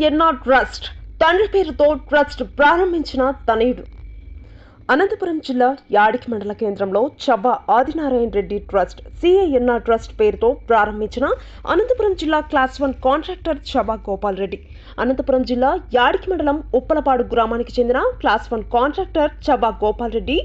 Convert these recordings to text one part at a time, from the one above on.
సిఏఎన్ఆర్ trust. తండ్రి పేరుతో trust ప్రారంభించిన తనయుడు. అనంతపురం జిల్లా యాడికి మండల కేంద్రంలో Chabba Adinarayana Reddy trust CINR trust పేరుతో ప్రారంభించిన అనంతపురం జిల్లా class one contractor Chavva Gopal Reddy. Anantapuram జిల్లా యాడికి మండలం ఉప్పలపాడు గ్రామానికి చెందిన class one contractor Chavva Gopal Reddy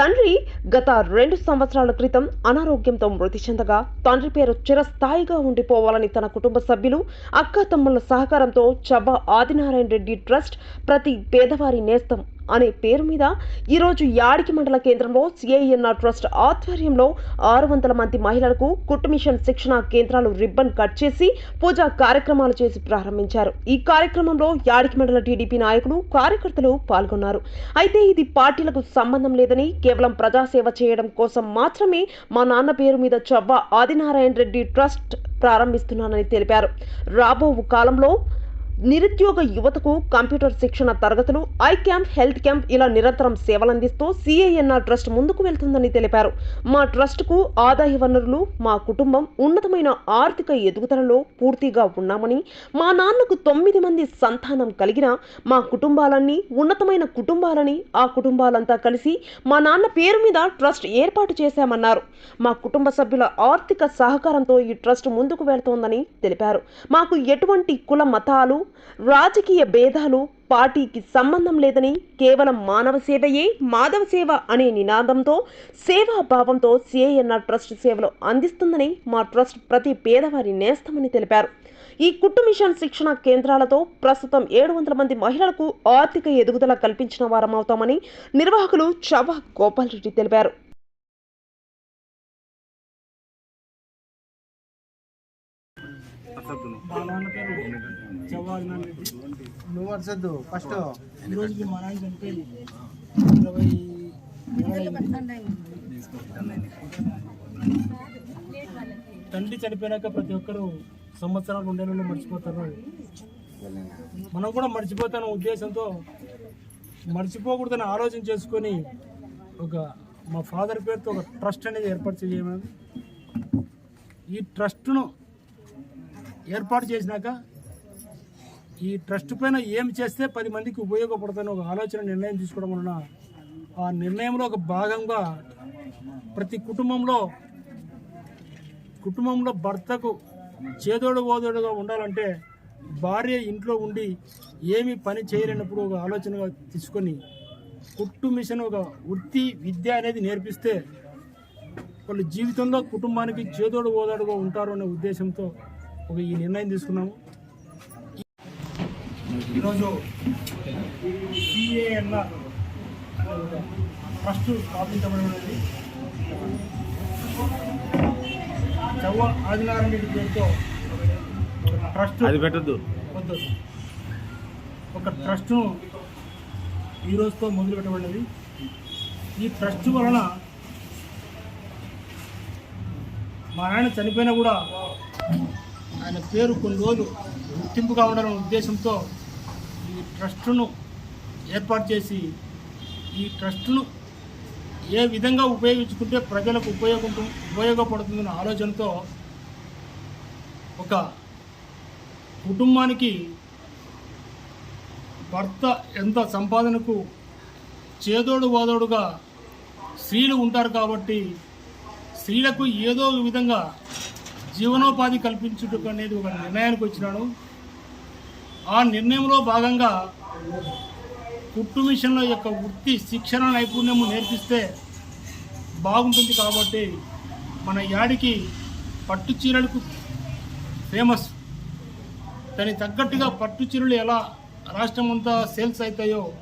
తండ్రి గత రెండు సంవత్సరాల క్రితం అనారోగ్యంతో మృతి చెందగా తండ్రి పేరు చిరస్థాయిగా ఉండిపోవాలని తన కుటుంబ సభ్యులు అక్క తమ్ముళ్ళ సహకారంతో చవ్వ ఆదినారాయణ రెడ్డి ట్రస్ట్ ప్రతి పేదవారి నేస్తం అనే పేరు మీద ఈరోజు యాడికి మండల కేంద్రంలో సిఐఎన్ఆర్ ట్రస్ట్ ఆధ్వర్యంలో ఆరు వందల మంది మహిళలకు కుట్టు మిషన్ శిక్షణ కేంద్రాలు రిబ్బన్ కట్ చేసి పూజా కార్యక్రమాలు చేసి ప్రారంభించారు. ఈ కార్యక్రమంలో యాడికి మండల టీడీపీ నాయకులు కార్యకర్తలు పాల్గొన్నారు. అయితే ఇది పార్టీలకు సంబంధం లేదని కేవలం ప్రజాసేవ చేయడం కోసం మాత్రమే మా నాన్న పేరు మీద చవ్వ ఆదినారాయణ రెడ్డి ట్రస్ట్ ప్రారంభిస్తున్నానని తెలిపారు. రాబో కాలంలో నిరుద్యోగ యువతకు కంప్యూటర్ శిక్షణ తరగతులు ఐ క్యాంప్ హెల్త్ క్యాంప్ ఇలా నిరంతరం సేవలందిస్తూ సిఐఎన్ఆర్ ట్రస్ట్ ముందుకు వెళ్తుందని తెలిపారు. మా ట్రస్టుకు ఆదాయ వనరులు మా కుటుంబం ఉన్నతమైన ఆర్థిక ఎదుగుదలలో పూర్తిగా ఉన్నామని మా నాన్నకు తొమ్మిది మంది సంతానం కలిగిన మా కుటుంబాలన్నీ ఉన్నతమైన కుటుంబాలని ఆ కుటుంబాలంతా కలిసి మా నాన్న పేరు మీద ట్రస్ట్ ఏర్పాటు చేశామన్నారు. మా కుటుంబ సభ్యుల ఆర్థిక సహకారంతో ఈ ట్రస్ట్ ముందుకు వెళ్తోందని తెలిపారు. మాకు ఎటువంటి కుల మతాలు రాజకీయ భేదాలు పార్టీకి సంబంధం లేదని కేవలం మానవ సేవయే మాధవ సేవ అనే నినాదంతో సేవాభావంతో సిఐఎన్ఆర్ ట్రస్ట్ సేవలు అందిస్తుందని మా ట్రస్ట్ ప్రతి పేదవారి నేస్తమని తెలిపారు. ఈ కుట్టు మిషన్ శిక్షణ కేంద్రాలతో ప్రస్తుతం ఏడు వందల మంది మహిళలకు ఆర్థిక ఎదుగుదల కల్పించిన వారమవుతామని నిర్వాహకులు చవ గోపాల్ రెడ్డి తెలిపారు. నువ్వు వరసద్దు ఫస్ట్ ఈ మా నాన్న ఇరవై తండ్రి చనిపోయినాక ప్రతి ఒక్కరు సంవత్సరాలు ఉండే నుండి మర్చిపోతారు. మనం కూడా మర్చిపోతాను ఉద్దేశంతో మర్చిపోకూడదని ఆలోచన చేసుకొని ఒక మా ఫాదర్ పేరుతో ఒక ట్రస్ట్ అనేది ఏర్పాటు చేయమని. ఈ ట్రస్ట్ను ఏర్పాటు చేసినాక ఈ ట్రస్ట్ పైన ఏం చేస్తే పది మందికి ఉపయోగపడుతుందని ఒక ఆలోచన నిర్ణయం తీసుకోవడం వలన ఆ నిర్ణయంలో ఒక భాగంగా ప్రతి కుటుంబంలో కుటుంబంలో భర్తకు చేదోడు ఓదోడుగా ఉండాలంటే భార్య ఇంట్లో ఉండి ఏమి పని చేయలేనప్పుడు ఒక ఆలోచనగా తీసుకొని కుట్టు మిషన్ ఒక వృత్తి విద్య అనేది నేర్పిస్తే వాళ్ళ జీవితంలో కుటుంబానికి చేదోడు ఓదాడుగా ఉంటారు అనే ఉద్దేశంతో ఒక ఈ నిర్ణయం తీసుకున్నాము. ఈరోజు సిఏఎన్న ట్రస్ట్ స్థాపించబడినది. చవ్వ ఆదినారాయణ రెడ్డి పేరుతో ట్రస్ట్ అది పెట్టద్దు. వద్దు. ఒక ట్రస్ట్ను ఈ రోజుతో మొదలు పెట్టబడినది. ఈ ట్రస్ట్ వలన మా నాయన చనిపోయినా కూడా ఆయన పేరు కొన్ని రోజులు గుర్తింపుగా ఉండాలనే ఉద్దేశంతో ఈ ట్రస్టును ఏర్పాటు చేసి ఈ ట్రస్టును ఏ విధంగా ఉపయోగించుకుంటే ప్రజలకు ఉపయోగం ఉపయోగపడుతుందన్న ఆలోచనతో ఒక కుటుంబానికి భర్త ఎంత సంపాదనకు చేదోడు వాదోడుగా స్త్రీలు ఉంటారు కాబట్టి స్త్రీలకు ఏదో విధంగా జీవనోపాధి కల్పించుటకు అనేది ఒక నిర్ణయానికి వచ్చినాను ఆ నిర్ణయంలో భాగంగా కుట్టు మిషన్ల యొక్క వృత్తి శిక్షణ నైపుణ్యము నేర్పిస్తే బాగుంటుంది కాబట్టి మన యాడికి పట్టు చీరలకు ఫేమస్. దానికి తగ్గట్టుగా పట్టు చీరలు ఎలా రాష్ట్రం అంతా సేల్స్ అవుతాయో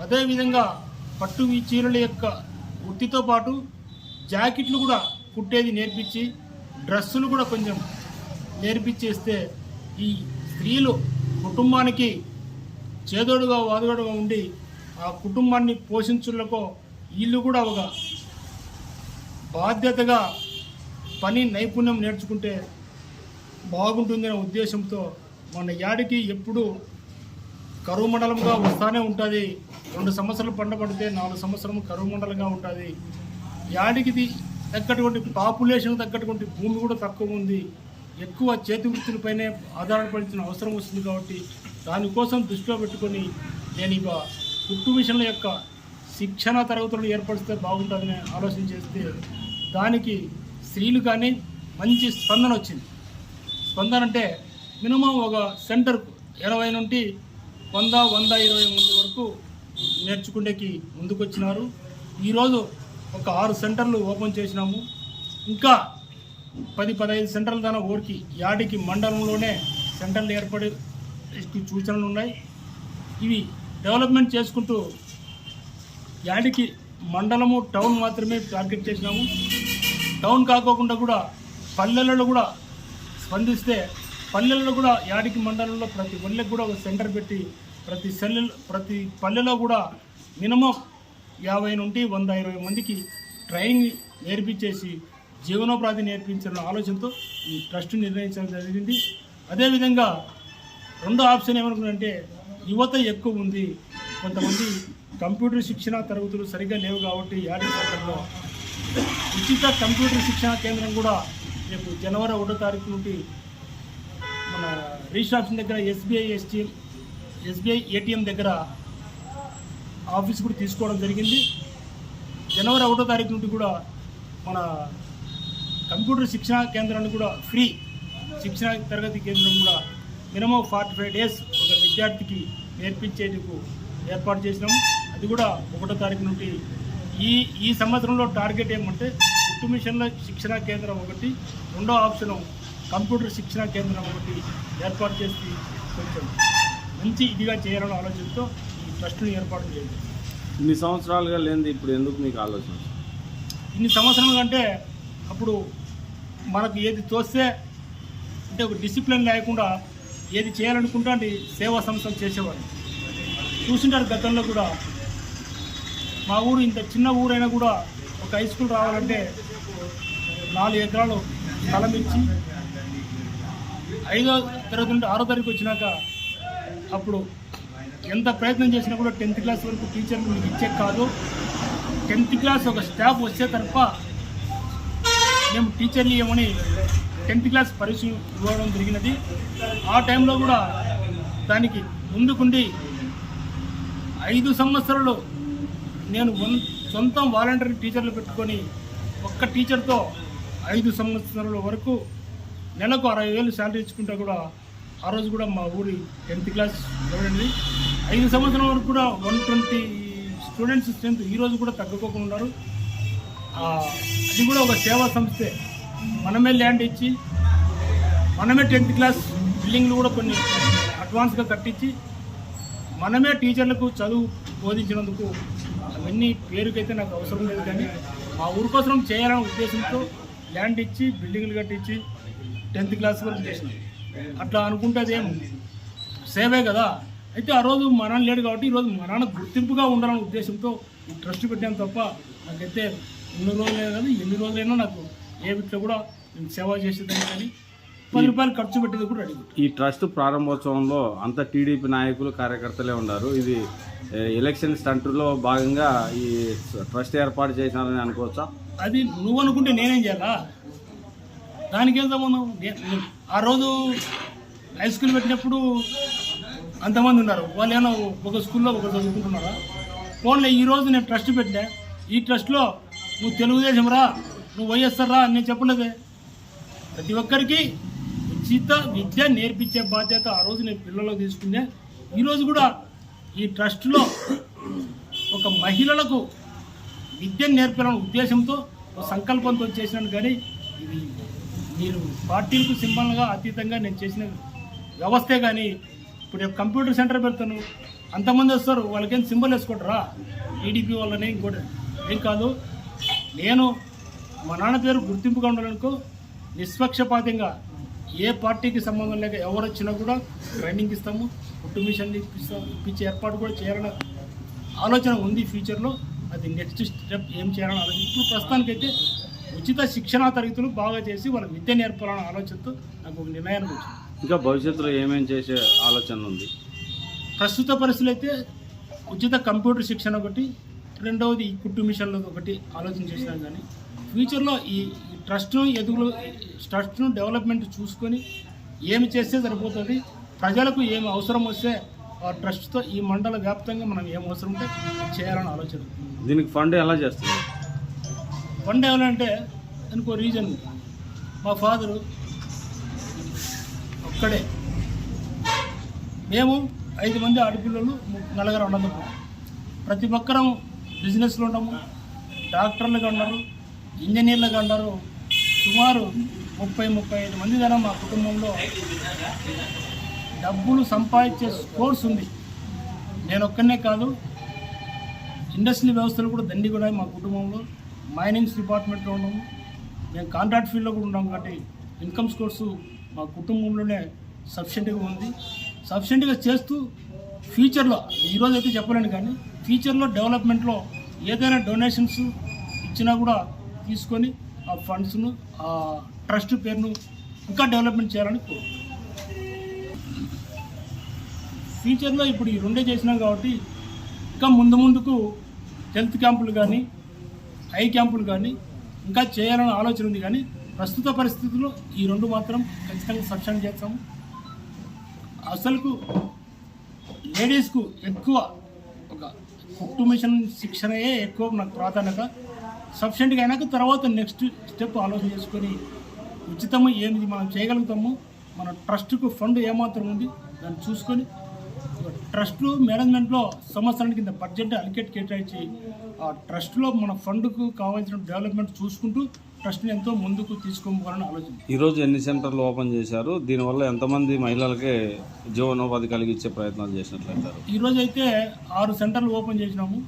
అదేవిధంగా పట్టు చీరల యొక్క వృత్తితో పాటు జాకెట్లు కూడా కుట్టేది నేర్పించి డ్రెస్సులు కూడా కొంచెం నేర్పించేస్తే ఈ స్త్రీలు కుటుంబానికి చేదోడుగా వాదుగడుగా ఉండి ఆ కుటుంబాన్ని పోషించులకో వీళ్ళు కూడా ఒక బాధ్యతగా పని నైపుణ్యం నేర్చుకుంటే బాగుంటుందనే ఉద్దేశంతో మన యాడికి ఎప్పుడు కరువు మండలంగా వస్తూనే ఉంటుంది. రెండు సంవత్సరాలు పంట పడితే నాలుగు సంవత్సరం కరువు మండలంగా ఉంటుంది. యాడికిది తగ్గటువంటి పాపులేషన్ తగ్గటువంటి భూమి కూడా తక్కువ ఉంది. ఎక్కువ చేతి వృత్తులపైనే ఆధారపడాల్సిన అవసరం వస్తుంది కాబట్టి దానికోసం దృష్టిలో పెట్టుకొని నేను ఇక కుట్టు మిషన్ల యొక్క శిక్షణ తరగతులు ఏర్పరిస్తే బాగుంటుందని ఆలోచన చేస్తే దానికి స్త్రీలు కానీ మంచి స్పందన వచ్చింది. స్పందన అంటే మినిమం ఒక సెంటర్కు ఇరవై నుండి వంద వంద ఇరవై మంది వరకు నేర్చుకునేకి ముందుకు వచ్చినారు ఈరోజు ఒక ఆరు సెంటర్లు ఓపెన్ చేసినాము. ఇంకా పది పదహైదు సెంటర్ల దాని ఊరికి యాడికి మండలంలోనే సెంటర్లు ఏర్పడే సూచనలు ఉన్నాయి. ఇవి డెవలప్మెంట్ చేసుకుంటూ యాడికి మండలము టౌన్ మాత్రమే టార్గెట్ చేసినాము. టౌన్ కాకోకుండా కూడా పల్లెలలో కూడా స్పందిస్తే పల్లెల్లో కూడా యాడికి మండలంలో ప్రతి పల్లెకి కూడా ఒక సెంటర్ పెట్టి ప్రతి సెల్లె ప్రతి పల్లెలో కూడా మినిమం యాభై నుండి వంద ఇరవై మందికి ట్రైనింగ్ నేర్పించేసి జీవనోపాధి నేర్పించిన ఆలోచనతో ఈ ట్రస్ట్ నిర్ణయించడం జరిగింది. అదేవిధంగా రెండో ఆప్షన్ ఏమనుకున్నంటే యువత ఎక్కువ ఉంది. కొంతమంది కంప్యూటర్ శిక్షణ తరగతులు సరిగ్గా లేవు కాబట్టి యాడి సెంటర్లో ఉచిత కంప్యూటర్ శిక్షణ కేంద్రం కూడా రేపు జనవరి ఒకటో తారీఖు నుండి మన రిజిస్టర్ ఆఫీస్ దగ్గర ఎస్బీఐ ఎస్టీఎం ఎస్బీఐ ఏటీఎం దగ్గర ఆఫీస్ కూడా తీసుకోవడం జరిగింది. జనవరి ఒకటో తారీఖు నుండి కూడా మన కంప్యూటర్ శిక్షణ కేంద్రాన్ని కూడా ఫ్రీ శిక్షణ తరగతి కేంద్రం కూడా మినిమం ఫార్టీ ఫైవ్ డేస్ ఒక విద్యార్థికి నేర్పించేందుకు ఏర్పాటు చేసినాము అది కూడా ఒకటో తారీఖు నుండి. ఈ ఈ సంవత్సరంలో టార్గెట్ ఏమంటే కుట్టు మిషన్ల శిక్షణ కేంద్రం ఒకటి రెండో ఆప్షన్ కంప్యూటర్ శిక్షణ కేంద్రం ఒకటి ఏర్పాటు చేసి కొంచెం మంచి ఇదిగా చేయాలనే ఆలోచనతో ఈ ట్రస్ట్ను ఏర్పాటు చేయండి. ఇన్ని సంవత్సరాలుగా లేనిది ఇప్పుడు ఎందుకు మీకు ఆలోచన? ఇన్ని సంవత్సరాలు అంటే అప్పుడు మనకు ఏది తోస్తే అంటే ఒక డిసిప్లిన్ లేకుండా ఏది చేయాలనుకుంటే అది సేవా సంస్థలు చేసేవారు. చూసింటారు గతంలో కూడా. మా ఊరు ఇంత చిన్న ఊరైనా కూడా ఒక హై స్కూల్ రావాలంటే నాలుగు ఎకరాలు స్థలం ఇచ్చి ఐదో తరగతి నుండి ఆరో తరగతి వచ్చినాక అప్పుడు ఎంత ప్రయత్నం చేసినా కూడా టెన్త్ క్లాస్ వరకు టీచర్లు మీకు ఇచ్చే కాదు. టెన్త్ క్లాస్ ఒక స్టాఫ్ వస్తే తప్ప మేము టీచర్లు ఏమని టెన్త్ క్లాస్ పరీక్ష ఇవ్వడం జరిగినది. ఆ టైంలో కూడా దానికి ముందుకుండి ఐదు సంవత్సరాలు నేను సొంతం వాలంటరీ టీచర్లు పెట్టుకొని ఒక్క టీచర్తో ఐదు సంవత్సరాల వరకు నెలకు అరవై వేలు శాలరీ ఇచ్చుకుంటా కూడా ఆ రోజు కూడా మా ఊరి టెన్త్ క్లాస్ ఇవ్వడండి ఐదు సంవత్సరాల వరకు కూడా వన్ ట్వంటీ స్టూడెంట్స్ స్ట్రెంత్ ఈరోజు కూడా తగ్గుకోకుండా ఉన్నారు. అది కూడా ఒక సేవా సంస్థే. మనమే ల్యాండ్ ఇచ్చి మనమే టెన్త్ క్లాస్ బిల్డింగ్లు కూడా కొన్ని అడ్వాన్స్గా కట్టించి మనమే టీచర్లకు చదువు బోధించినందుకు అవన్నీ పేరుకైతే నాకు అవసరం లేదు కానీ మా ఊరి కోసం చేయాలనే ఉద్దేశంతో ల్యాండ్ ఇచ్చి బిల్డింగ్లు కట్టించి టెన్త్ క్లాస్ వరకు చేసినాం. అట్లా అనుకుంటే అదేం సేవే కదా. అయితే ఆ రోజు మా నాన్న లేడు కాబట్టి ఈరోజు మా నాన్న గుర్తింపుగా ఉండాలనే ఉద్దేశంతో ట్రస్ట్ పెట్టాను తప్ప నాకైతే ఎన్ని రోజులే కాదు ఎన్ని రోజులైనా నాకు ఏ వీటిలో కూడా నేను సేవ చేసేదాన్ని కానీ పది రూపాయలు ఖర్చు పెట్టేది కూడా రెడీ ఈ ట్రస్ట్ ప్రారంభోత్సవంలో అంత టీడీపీ నాయకులు కార్యకర్తలే ఉన్నారు. ఇది ఎలక్షన్ స్టంట్లో భాగంగా ఈ ట్రస్ట్ ఏర్పాటు చేసినారని అనుకోవచ్చా? అది నువ్వు అనుకుంటే నేనేం చేయాలా? దానికేం సంబంధం ఆ రోజు హై స్కూల్ పెట్టినప్పుడు అంతమంది ఉన్నారు. వాళ్ళు ఏమో ఒక స్కూల్లో ఒక చదువుకుంటున్నారా? ఫోన్లో ఈ రోజు నేను ట్రస్ట్ పెట్టా ఈ ట్రస్ట్లో నువ్వు తెలుగుదేశం రా నువ్వు వైఎస్ఆర్ రా అని నేను చెప్పలేదే. ప్రతి ఒక్కరికి ఉచిత విద్య నేర్పించే బాధ్యత ఆ రోజు నేను పిల్లలకు తీసుకునే ఈరోజు కూడా ఈ ట్రస్ట్లో ఒక మహిళలకు విద్యను నేర్పాలనే ఉద్దేశంతో ఒక సంకల్పంతో చేసినాను కానీ ఇది మీరు పార్టీలకు సింబల్గా అతీతంగా నేను చేసిన వ్యవస్థే కానీ ఇప్పుడు కంప్యూటర్ సెంటర్ పెడతాను అంతమంది వస్తారు వాళ్ళకేం సింబల్ వేసుకుంటారా టీడీపీ వాళ్ళని ఇంకోటి ఏం కాదు. నేను మా నాన్న పేరు గుర్తింపుగా ఉండాలనుకో నిష్పక్షపాతంగా ఏ పార్టీకి సంబంధం లేక ఎవరు వచ్చినా కూడా ట్రైనింగ్ ఇస్తాము కుట్టు మిషన్ ఇప్పించే ఏర్పాటు కూడా చేయాలని ఆలోచన ఉంది ఫ్యూచర్లో. అది నెక్స్ట్ స్టెప్ ఏం చేయాలని ఆలోచన. ఇప్పుడు ప్రస్తుతానికైతే ఉచిత శిక్షణా తరగతులు బాగా చేసి వాళ్ళకి విద్య నేర్పాలనే ఆలోచనతో నాకు ఒక నిర్ణయానికి వచ్చింది. ఇంకా భవిష్యత్తులో ఏమేం చేసే ఆలోచన ఉంది? ప్రస్తుత పరిస్థితులు అయితే ఉచిత కంప్యూటర్ శిక్షణ ఒకటి రెండవది ఈ కుట్టు మిషన్లు ఒకటి ఆలోచన చేసినాం కానీ ఫ్యూచర్లో ఈ ట్రస్ట్ను ఎదుగులు ట్రస్ట్ను డెవలప్మెంట్ చూసుకొని ఏమి చేస్తే సరిపోతుంది ప్రజలకు ఏమి అవసరం వస్తే ఆ ట్రస్ట్తో ఈ మండల వ్యాప్తంగా మనం ఏం అవసరం ఉంటే చేయాలని ఆలోచన. దీనికి ఫండ్ ఎలా చేస్తుంది వన్ డే అంటే దానికి ఒక రీజన్. మా ఫాదరు ఒక్కడే. మేము ఐదు మంది ఆడపిల్లలు నలుగురు అన్నదమ్ములు. ప్రతి ఒక్కరం బిజినెస్లో ఉండము. డాక్టర్లుగా ఉన్నారు ఇంజనీర్లుగా ఉన్నారు సుమారు ముప్పై ముప్పై ఐదు మంది జనం మా కుటుంబంలో డబ్బులు సంపాదించే కోర్స్ ఉంది. నేను ఒక్కనే కాదు ఇండస్ట్రీ వ్యవస్థలు కూడా దండి కూడా మా కుటుంబంలో. మైనింగ్స్ డిపార్ట్మెంట్లో ఉన్నాము మేము కాంట్రాక్ట్ ఫీల్డ్లో కూడా ఉన్నాం కాబట్టి ఇన్కమ్ కోర్సు మా కుటుంబంలోనే సఫిషియెంట్గా ఉంది. సఫిషియెంట్గా చేస్తూ ఫ్యూచర్లో ఈరోజు అయితే చెప్పలేను కానీ ఫ్యూచర్లో డెవలప్మెంట్లో ఏదైనా డొనేషన్స్ ఇచ్చినా కూడా తీసుకొని ఆ ఫండ్స్ను ఆ ట్రస్ట్ పేరును ఇంకా డెవలప్మెంట్ చేయాలని కోరుకుంటున్నాను. ఫ్యూచర్లో ఇప్పుడు ఈ రెండే చేసినాం కాబట్టి ఇంకా ముందు ముందుకు హెల్త్ క్యాంపులు కానీ ఐ క్యాంపులు కానీ ఇంకా చేయాలని ఆలోచన ఉంది కానీ ప్రస్తుత పరిస్థితుల్లో ఈ రెండు మాత్రం ఖచ్చితంగా సబ్స్టాండ్ చేస్తాము. అసలుకు లేడీస్కు ఎక్కువ ఒక కుట్టు మిషన్ శిక్షణయే ఎక్కువ నాకు ప్రాధాన్యత. సఫిషియెంట్గా అయినాక తర్వాత నెక్స్ట్ స్టెప్ ఆలోచన చేసుకొని ఉచితము ఏమి మనం చేయగలుగుతాము మన ట్రస్ట్కు ఫండ్ ఏమాత్రం ఉంది దాన్ని చూసుకొని ట్రస్ట్లు మేనేజ్మెంట్లో సంవత్సరానికి కింద బడ్జెట్ అలికేట్ కేటాయించి ఆ ట్రస్ట్లో మన ఫండ్కు కావాల్సిన డెవలప్మెంట్ చూసుకుంటూ ట్రస్ట్ని ఎంతో ముందుకు తీసుకోవాలని ఆలోచన. ఈరోజు ఎన్ని సెంటర్లు ఓపెన్ చేశారు? దీనివల్ల ఎంతమంది మహిళలకి జీవనోపాధి కలిగించే ప్రయత్నాలు చేసినట్లయితారు? ఈరోజు అయితే ఆరు సెంటర్లు ఓపెన్ చేసినాము.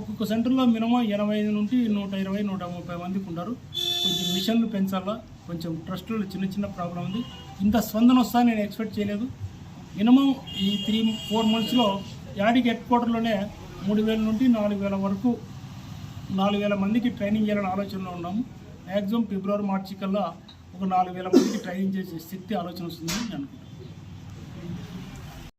ఒక్కొక్క సెంటర్లో మినిమం ఎనభై ఐదు నుండి నూట ఇరవై నూట ముప్పై మందికి ఉన్నారు కొంచెం మిషన్లు పెంచాలా? కొంచెం ట్రస్ట్లో చిన్న చిన్న ప్రాబ్లం ఉంది. ఇంత స్పందన వస్తా నేను ఎక్స్పెక్ట్ చేయలేదు. మినిమం ఈ త్రీ ఫోర్ మంత్స్లో యాడికి హెడ్ క్వార్టర్లోనే మూడు వేల నుండి నాలుగు వేల వరకు నాలుగు వేల మందికి ట్రైనింగ్ చేయాలని ఆలోచనలో ఉన్నాము. మ్యాక్సిమం ఫిబ్రవరి మార్చి కల్లా ఒక నాలుగు వేల మందికి ట్రైనింగ్ చేసే స్థితి ఆలోచన వస్తుందని నేను అనుకుంటున్నాను.